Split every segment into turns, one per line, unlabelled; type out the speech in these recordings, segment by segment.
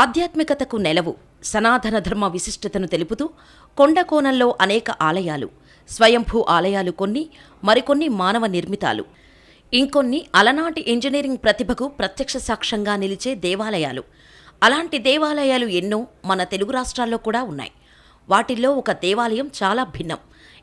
ఆధ్యాత్మికతకు నెలవు సనాతన ధర్మ విశిష్టతను తెలుపుతూ కొండకోణంలో అనేక ఆలయాలు స్వయంభూ ఆలయాలు కొన్ని మరికొన్ని మానవ నిర్మితాలు. ఇంకొన్ని అలనాటి ఇంజనీరింగ్ ప్రతిభకు ప్రత్యక్ష సాక్ష్యంగా నిలిచే దేవాలయాలు. అలాంటి దేవాలయాలు ఎన్నో మన తెలుగు రాష్ట్రాల్లో కూడా ఉన్నాయి. వాటిల్లో ఒక దేవాలయం చాలా భిన్నం.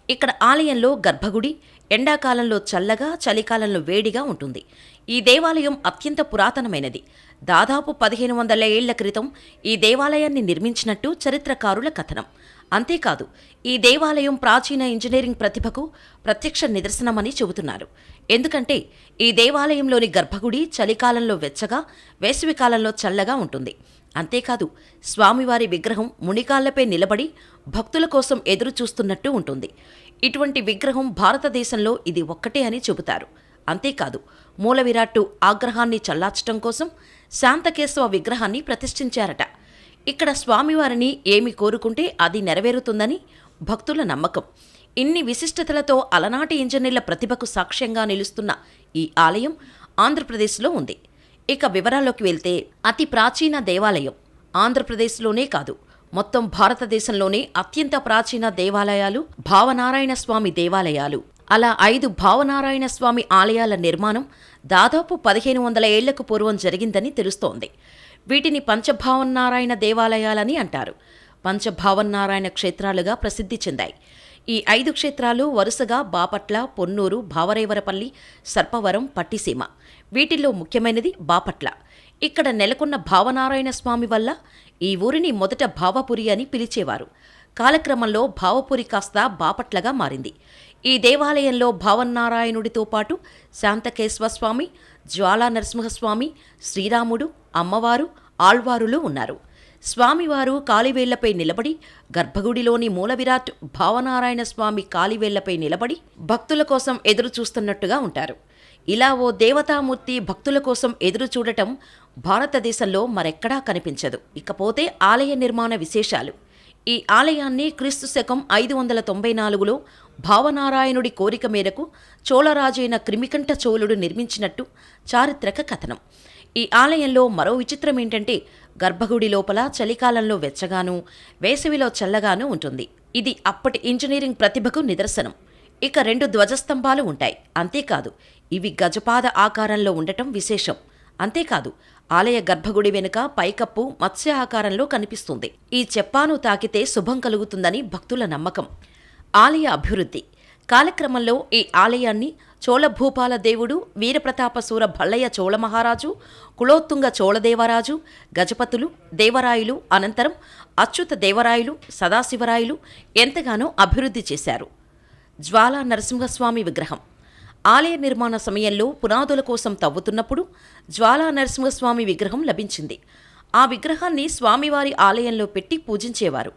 ఇక్కడ ఆలయంలో గర్భగుడి ఎండాకాలంలో చల్లగా చలికాలంలో వేడిగా ఉంటుంది. ఈ దేవాలయం అత్యంత పురాతనమైనది. దాదాపు పదిహేను వందల ఏళ్ళ క్రితం ఈ దేవాలయాన్ని నిర్మించినట్టు చరిత్రకారుల కథనం. అంతేకాదు ఈ దేవాలయం ప్రాచీన ఇంజనీరింగ్ ప్రతిభకు ప్రత్యక్ష నిదర్శనమని చెబుతున్నారు. ఎందుకంటే ఈ దేవాలయంలోని గర్భగుడి చలికాలంలో వెచ్చగా వేసవికాలంలో చల్లగా ఉంటుంది. అంతేకాదు స్వామివారి విగ్రహం మునికాళ్ళపై నిలబడి భక్తుల కోసం ఎదురు చూస్తున్నట్టు ఉంటుంది. ఇటువంటి విగ్రహం భారతదేశంలో ఇది ఒక్కటే అని చెబుతారు. అంతేకాదు మూల విరాట్టు ఆగ్రహాన్ని చల్లార్చడం కోసం శాంతకేశవ విగ్రహాన్ని ప్రతిష్ఠించారట. ఇక్కడ స్వామివారిని ఏమి కోరుకుంటే అది నెరవేరుతుందని భక్తుల నమ్మకం. ఇన్ని విశిష్టతలతో అలనాటి ఇంజనీర్ల ప్రతిభకు సాక్ష్యంగా నిలుస్తున్న ఈ ఆలయం ఆంధ్రప్రదేశ్లో ఉంది. ఇక వివరాల్లోకి వెళ్తే అతి ప్రాచీన దేవాలయం ఆంధ్రప్రదేశ్లోనే కాదు మొత్తం భారతదేశంలోనే అత్యంత ప్రాచీన దేవాలయాలు భావనారాయణ స్వామి దేవాలయాలు. అలా ఐదు భావనారాయణ స్వామి ఆలయాల నిర్మాణం దాదాపు పదిహేను వందల ఏళ్ళకు పూర్వం జరిగిందని తెలుస్తోంది. వీటిని పంచభావన్నారాయణ దేవాలయాలని అంటారు. పంచభావన్నారాయణ క్షేత్రాలుగా ప్రసిద్ధి చెందాయి. ఈ ఐదు క్షేత్రాలు వరుసగా బాపట్ల పొన్నూరు భావరేవరపల్లి సర్పవరం పట్టిసీమ. వీటిల్లో ముఖ్యమైనది బాపట్ల. ఇక్కడ నెలకొన్న భావనారాయణ స్వామి వల్ల ఈ ఊరిని మొదట భావపురి అని పిలిచేవారు. కాలక్రమంలో భావపురి కాస్త బాపట్లగా మారింది. ఈ దేవాలయంలో భావనారాయణుడితో పాటు శాంతకేశ్వస్వామి జ్వాలా నరసింహస్వామి శ్రీరాముడు అమ్మవారు ఆళ్వారులు ఉన్నారు. స్వామివారు కాలివేళ్ళపై నిలబడి గర్భగుడిలోని మూలవిరాట్ భావనారాయణ స్వామి కాలివేళ్ళపై నిలబడి భక్తుల కోసం ఎదురు చూస్తున్నట్టుగా ఉంటారు. ఇలా ఓ దేవతామూర్తి భక్తుల కోసం ఎదురు చూడటం భారతదేశంలో మరెక్కడా కనిపించదు. ఇకపోతే ఆలయ నిర్మాణ విశేషాలు. ఈ ఆలయాన్ని క్రీస్తు శకం ఐదు వందల తొంభై నాలుగులో భావనారాయణుడి కోరిక మేరకు చోళరాజైన క్రిమికంఠ చోళుడు నిర్మించినట్టు చారిత్రక కథనం. ఈ ఆలయంలో మరో విచిత్రం ఏంటంటే గర్భగుడి లోపల చలికాలంలో వెచ్చగాను వేసవిలో చల్లగాను ఉంటుంది. ఇది అప్పటి ఇంజనీరింగ్ ప్రతిభకు నిదర్శనం. ఇక రెండు ధ్వజస్తంభాలు ఉంటాయి. అంతేకాదు ఇవి గజపాద ఆకారంలో ఉండటం విశేషం. అంతేకాదు ఆలయ గర్భగుడి వెనుక పైకప్పు మత్స్య ఆకారంలో కనిపిస్తుంది. ఈ చెప్పాను తాకితే శుభం కలుగుతుందని భక్తుల నమ్మకం. ఆలయ అభివృద్ధి. కాలక్రమంలో ఈ ఆలయాన్ని చోళభూపాల దేవుడు వీరప్రతాపసూర భల్లయ్య చోళ మహారాజు కులోత్తుంగ చోళదేవరాజు గజపతులు దేవరాయులు అనంతరం అచ్యుత దేవరాయులు సదాశివరాయులు ఎంతగానో అభివృద్ధి చేశారు. జ్వాలా నరసింహస్వామి విగ్రహం. ఆలయ నిర్మాణ సమయంలో పునాదుల కోసం తవ్వుతున్నప్పుడు జ్వాలా నరసింహస్వామి విగ్రహం లభించింది. ఆ విగ్రహాన్ని స్వామివారి ఆలయంలో పెట్టి పూజించేవారు.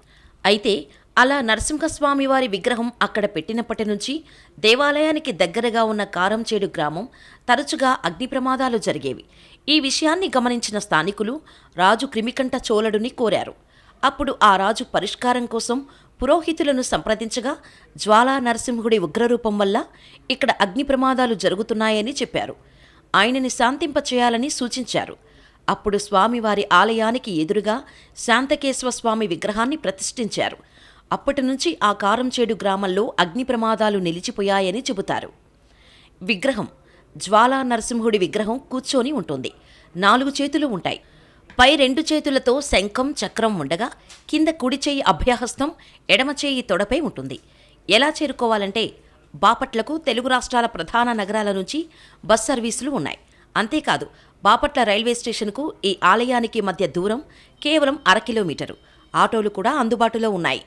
అయితే అలా నరసింహస్వామి వారి విగ్రహం అక్కడ పెట్టినప్పటి నుంచి దేవాలయానికి దగ్గరగా ఉన్న కారంచేడు గ్రామం తరచుగా అగ్ని ప్రమాదాలు జరిగేవి. ఈ విషయాన్ని గమనించిన స్థానికులు రాజు క్రిమికంఠ చోళుడిని కోరారు. అప్పుడు ఆ రాజు పరిష్కారం కోసం పురోహితులను సంప్రదించగా జ్వాలా నరసింహుడి ఉగ్రరూపం వల్ల ఇక్కడ అగ్ని ప్రమాదాలు జరుగుతున్నాయని చెప్పారు. ఆయనని శాంతింపచేయాలని సూచించారు. అప్పుడు స్వామివారి ఆలయానికి ఎదురుగా శాంతకేశ్వ స్వామి విగ్రహాన్ని ప్రతిష్ఠించారు. అప్పటి నుంచి ఆ కారంచేడు గ్రామంలో అగ్ని ప్రమాదాలు నిలిచిపోయాయని చెబుతారు. విగ్రహం జ్వాలా నరసింహుడి విగ్రహం కూర్చొని ఉంటుంది. నాలుగు చేతులు ఉంటాయి. పై రెండు చేతులతో శంఖం చక్రం ఉండగా కింద కుడి చేయి అభ్యహస్తం ఎడమ చేయి తొడపై ఉంటుంది. ఎలా చేరుకోవాలంటే బాపట్లకు తెలుగు రాష్ట్రాల ప్రధాన నగరాల నుంచి బస్ సర్వీసులు ఉన్నాయి. అంతేకాదు బాపట్ల రైల్వే స్టేషన్కు ఈ ఆలయానికి మధ్య దూరం కేవలం అర కిలోమీటరు. ఆటోలు కూడా అందుబాటులో ఉన్నాయి.